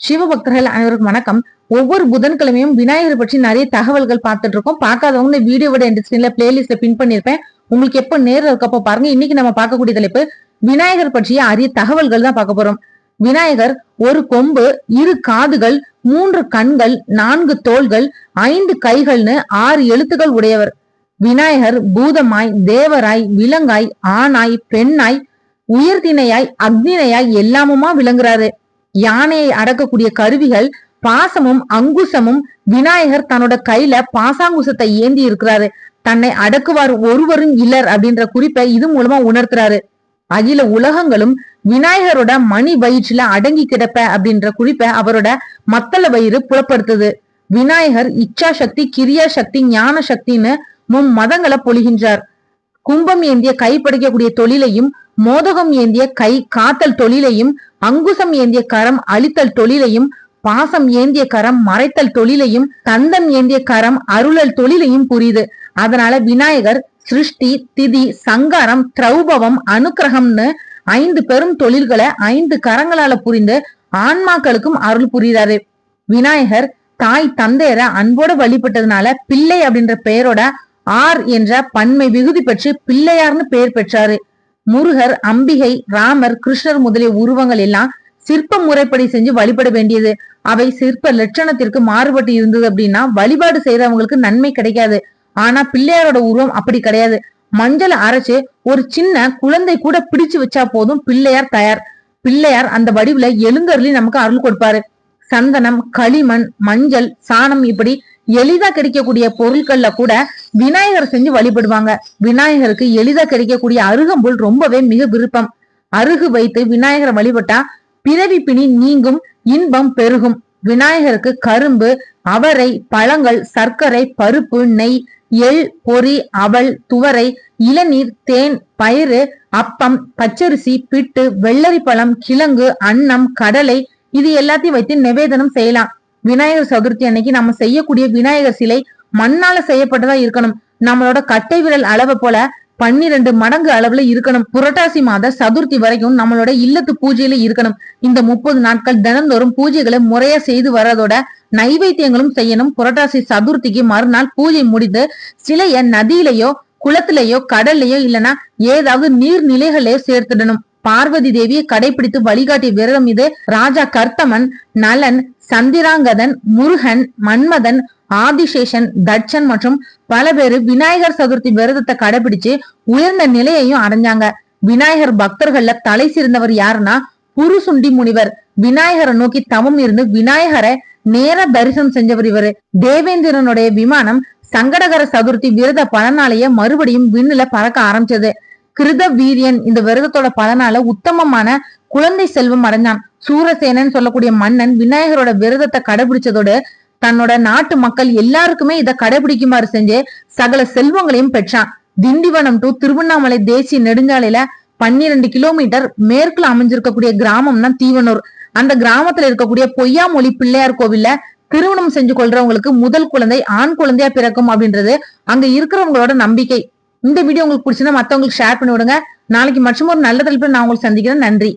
சிவபக்தர்கள் அனைவருக்கும் வணக்கம். ஒவ்வொரு புதன்கிழமையும் விநாயகர் பற்றி நிறைய தகவல்கள் பார்த்துட்டு இருக்கோம். பார்க்காதவங்க இந்த வீடியோவோட எண்ட் ஸ்கிரீன்ல பிளேலிஸ்ட்ல பின் பண்ணிருப்பேன். உங்களுக்கு எப்ப நேரம் இருக்கப்போ பாருங்க. இன்னைக்கு நம்ம பார்க்கக்கூடிய தலைப்பு விநாயகர் பற்றிய அரிய தகவல்கள் தான் பார்க்க போறோம். விநாயகர் ஒரு கொம்பு இரு காதுகள் மூன்று கண்கள் நான்கு தோள்கள் ஐந்து கைகள்னு ஆறு எழுத்துக்கள் உடையவர். விநாயகர் பூதமாய் தேவராய் விலங்காய் ஆணாய் பெண்ணாய் உயர்திணையாய் அக்னினையாய் எல்லாமுமா விளங்குறாரு. யானையை அடக்கக்கூடிய கருவிகள் பாசமும் அங்குசமும் விநாயகர் தன்னோட கையில பாசாங்குசத்தை ஏந்தி இருக்கிறாரு. தன்னை அடக்குவார் ஒருவரும் இல்லர் அப்படின்ற குறிப்பை இது மூலமா உணர்த்துறாரு. அகில உலகங்களும் விநாயகரோட மணி வயிற்றுல அடங்கி கிடப்ப அப்படின்ற குறிப்பை அவரோட மத்தள வயிறு புலப்படுத்துது. விநாயகர் இச்சா சக்தி கிரியா சக்தி ஞான சக்தின்னு மும் மதங்களை பொழிகின்றார். கும்பம் ஏந்திய கைப்படைக்கக்கூடிய தொழிலையும் மோதகம் ஏந்திய கை காத்தல் தொழிலையும் அங்குசம் ஏந்திய கரம் அழித்தல் தொழிலையும் பாசம் ஏந்திய கரம் மறைத்தல் தொழிலையும் தந்தம் ஏந்திய கரம் அருளல் தொழிலையும் புரியுது. அதனால விநாயகர் சிருஷ்டி திதி சங்காரம் திரௌபவம் அனுக்கிரகம்னு ஐந்து பெரும் தொழில்களை ஐந்து கரங்களால புரிந்து ஆன்மாக்களுக்கும் அருள் புரியுறாரு விநாயகர் தாய் தந்தையர அன்போட வழிபட்டதுனால பிள்ளை அப்படின்ற பெயரோட ஆர் என்ற பன்மை விகுதி பெற்று பிள்ளையார்னு பெயர் பெற்றாரு. முருகர் அம்பிகை ராமர் கிருஷ்ணர் முதலிய உருவங்கள் எல்லாம் சிற்ப முறைப்படி செஞ்சு வழிபட வேண்டியது. அவை சிற்ப லட்சணத்திற்கு மாறுபட்டு இருந்தது அப்படின்னா வழிபாடு செய்யறவங்களுக்கு நன்மை கிடைக்காது. ஆனா பிள்ளையாரோட உருவம் அப்படி கிடையாது. மஞ்சள் அரைச்சு ஒரு சின்ன குழந்தை கூட பிடிச்சு வச்சா போதும் பிள்ளையார் தயார். பிள்ளையார் அந்த வடிவுல எழுந்தருளி நமக்கு அருள் கொடுப்பாரு. சந்தனம் களிமண் மஞ்சள் சாணம் இப்படி எளிதா கிடைக்கக்கூடிய பொருட்கள்ல கூட விநாயகர் செஞ்சு வழிபடுவாங்க. விநாயகருக்கு எளிதா கிடைக்கக்கூடிய அருகம்புல் ரொம்பவே மிக விருப்பம். அருகு வைத்து விநாயகரை வழிபட்டா பிறவி பிணி நீங்கும் இன்பம் பெருகும். விநாயகருக்கு கரும்பு அவரை பழங்கள் சர்க்கரை பருப்பு நெய் எள் பொறி அவல் துவரை இளநீர் தேன் பயிறு அப்பம் பச்சரிசி பிட்டு வெள்ளரி பழம் கிழங்கு அன்னம் கடலை இது எல்லாத்தையும் வைத்து நிவேதனம் செய்யலாம். விநாயகர் சதுர்த்தி அன்னைக்கு நம்ம செய்யக்கூடிய விநாயகர் சிலை மண்ணால செய்யப்பட்டதா இருக்கணும். நம்மளோட கட்டை விரல் அளவை போல பன்னிரண்டு மடங்கு அளவுல இருக்கணும். புரட்டாசி மாத சதுர்த்தி வரைக்கும் நம்மளோட இல்லத்து பூஜையில இருக்கணும். இந்த முப்பது நாட்கள் தினந்தோறும் பூஜைகளை முறையா செய்து வர்றதோட நைவேத்தியங்களும் செய்யணும். புரட்டாசி சதுர்த்திக்கு மறுநாள் பூஜை முடிந்து சிலைய நதியிலேயோ குளத்திலேயோ கடல்லையோ இல்லனா ஏதாவது நீர்நிலைகளையோ சேர்த்துடணும். பார்வதி தேவியை கடைபிடித்து வழிகாட்டிய விரதம் இது. ராஜா கர்த்தமன் நலன் சந்திராங்கதன் முருகன் மன்மதன் ஆதிசேஷன் தட்சன் மற்றும் பல பேரு விநாயகர் சதுர்த்தி விரதத்தை கடைபிடிச்சு உயர்ந்த நிலையையும் அடைஞ்சாங்க. விநாயகர் பக்தர்கள்ல தலை சிறந்தவர் யாருன்னா புருசுண்டி முனிவர். விநாயகரை நோக்கி தவம் இருந்து விநாயகரை நேர தரிசனம் செஞ்சவர் இவரு. தேவேந்திரனுடைய விமானம் சங்கடகர சதுர்த்தி விரத பலனாலேயே மறுபடியும் விண்ணுல பறக்க ஆரம்பிச்சது. கிருத வீரியன் இந்த விரதத்தோட பலனால உத்தமமான குழந்தை செல்வம் அடைஞ்சான். சூரசேனன் சொல்லக்கூடிய மன்னன் விநாயகரோட விரதத்தை கடைபிடிச்சதோடு தன்னோட நாட்டு மக்கள் எல்லாருக்குமே இதை கடைபிடிக்குமாறு செஞ்சு சகல செல்வங்களையும் பெற்றான். திண்டிவனம் டு திருவண்ணாமலை தேசிய நெடுஞ்சாலையில பன்னிரண்டு கிலோமீட்டர் மேற்குல அமைஞ்சிருக்கக்கூடிய கிராமம் தான் தீவனூர். அந்த கிராமத்துல இருக்கக்கூடிய பொய்யாமொழி பிள்ளையார் கோவில்ல திருமணம் செஞ்சு கொள்றவங்களுக்கு முதல் குழந்தை ஆண் குழந்தையா பிறக்கும் அப்படின்றது அங்க இருக்கிறவங்களோட நம்பிக்கை. இந்த வீடியோ உங்களுக்கு பிடிச்சிருந்தா மத்தவங்களுக்கு ஷேர் பண்ணி விடுங்க. நாளைக்கு மற்றும் ஒரு நல்ல தலைப்புல நான் உங்களுக்கு சந்திக்கிறேன். நன்றி.